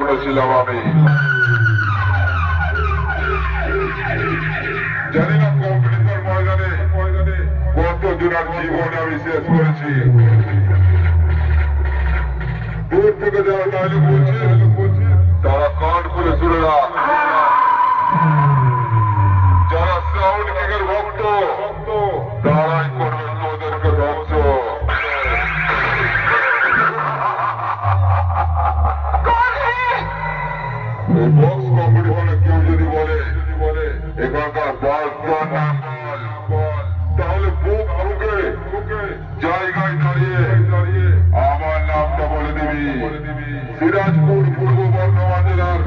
করেছিলাম আমি। জানি না কম্পিটিশন ময়দানে, কত জীবন আমি শেষ করেছি। দূর থেকে যারা তাহলে বলছি এই বক্স কম্পিটিশনে কেউ যদি বলে এখানকার বল নাম বল তাহলে বুক বুকে জায়গায় দাঁড়িয়ে দাঁড়িয়ে আমার নামটা বলে দিবি সিরাজপুর পূর্ব বর্ধমান জেলার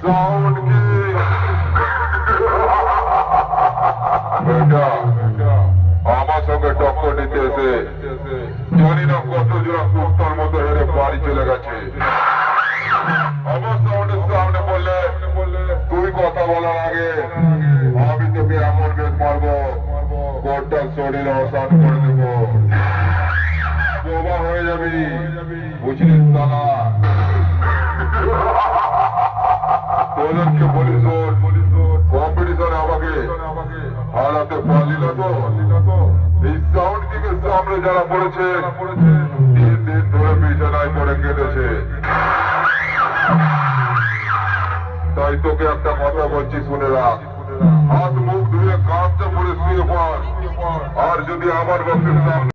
সাউন্ড কি বেটা আমার সঙ্গে টক্কর নিতে এসে জানি না কত জোড়া কুত্তার মতো হেরে বাড়ি চলে গেছে আমার সাউন্ডের সামনে বললে তুই কথা বলার আগে আমি তোকে এমন বেশ মারবো গোটা শরীর অসান করে দেবো। বোবা হয়ে যাবি। বুঝলি সালা তোদেরকে বলিস কম্পিটিশনে আমাকে হারাতে পারলি না তো? এই সাউন্ড কিংয়ের সামনে যারা পড়েছে, তিন দিন ধরে বিছানায় পড়ে কেঁদেছে। তাই তোকে একটা কথা বলছি, শুনে রাখ। হাত মুখ ধুয়ে পড়ে শুয়ে পড় আর যদি আমার বক্সের সামনে